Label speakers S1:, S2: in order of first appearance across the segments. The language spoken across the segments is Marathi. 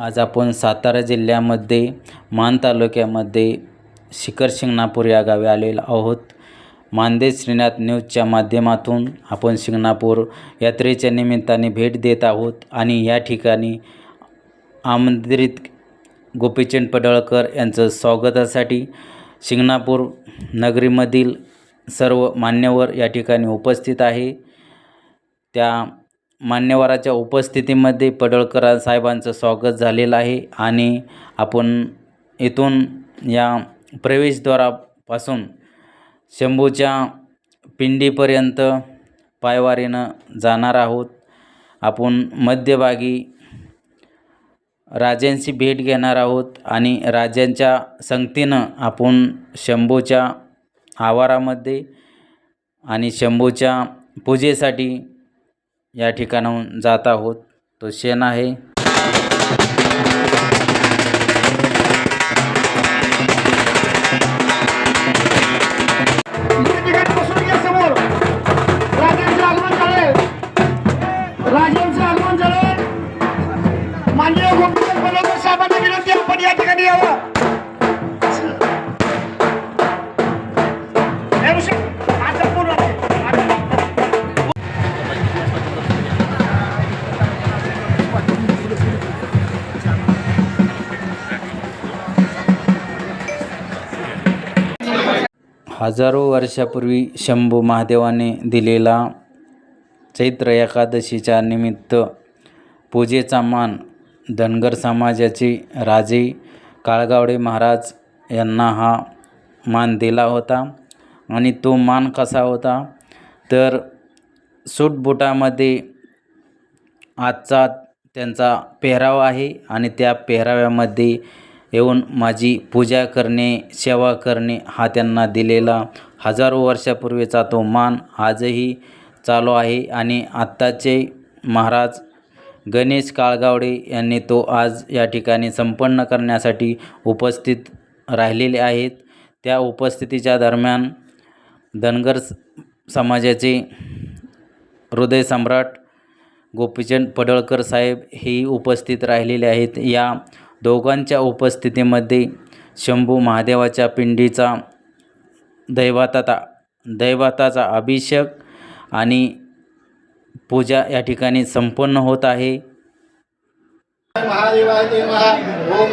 S1: आज आपण सातारा जिल्ह्यामध्ये मान तालुक्यामध्ये शिखर शिंगणापूर या गावी आलेलो आहोत. मानदेश श्रीनाथ न्यूजच्या माध्यमातून आपण शिंगणापूर यात्रेच्या निमित्ताने भेट देत आहोत आणि या ठिकाणी आमंत्रित गोपीचंद पडळकर यांचं स्वागतासाठी शिंगणापूर नगरीमधील सर्व मान्यवर या ठिकाणी उपस्थित आहे. त्या मान्यवराच्या उपस्थितीमध्ये पडळकर साहेबांचं स्वागत झालेलं आहे आणि आपण इथून या प्रवेशद्वारापासून शंभूच्या पिंडीपर्यंत पायवारीनं जाणार आहोत. आपण मध्यभागी राजांची भेट घेणार आहोत आणि राजांच्या संगतीनं आपण शंभूच्या आवारामध्ये आणि शंभूच्या पूजेसाठी या ठिकाणाहून जात आहोत. तो शेण आहे. हजारो वर्षापूर्वी शंभू महादेवाने दिलेला चैत्र एकादशीच्या निमित्त पूजेचा मान धनगर समाजाचे राजे काळगावडे महाराज यांना हा मान दिला होता आणि तो मान कसा होता? तर सूटबुटामध्ये आजचा त्यांचा पेहराव आहे आणि त्या पेहराव्यामध्ये येऊन माझी पूजा करणे सेवा करणे हा त्यांना दिलेला हजारो वर्षापूर्वीचा तो मान आजही चालू आहे. आणि आत्ताचे महाराज गणेश काळगावडे यांनी तो आज या ठिकाणी संपन्न करण्यासाठी उपस्थित राहिलेले आहेत. त्या उपस्थितीच्या दरम्यान धनगर स- समाजाचे हृदय सम्राट गोपीचंद पडळकर साहेब हेही उपस्थित राहिलेले आहेत. या दोघांच्या उपस्थितीमध्ये शंभू महादेवाच्या पिंडीचा दैवाताता दैवाताचा अभिषेक आणि पूजा या ठिकाणी संपन्न होत आहे.
S2: महादेवाय ओम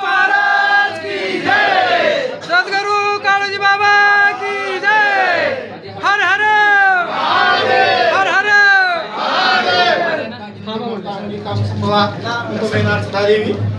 S3: महाराज की जय सद्गुरु काळूजी बाबा की जय हर हर हर हर
S2: देवी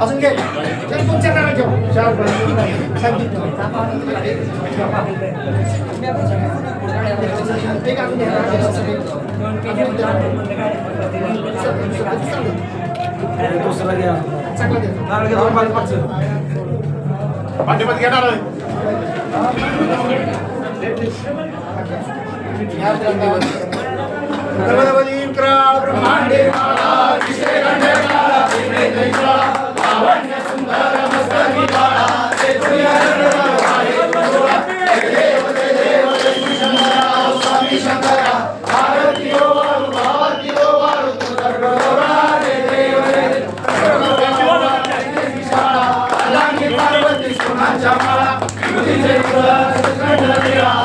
S2: अजून घे चल तुमच्या नावाने ठेव चार संगीत एक अजून पाठीमध्ये घेणार Jama'a, Mutin Jama'a, Mutin Jama'a,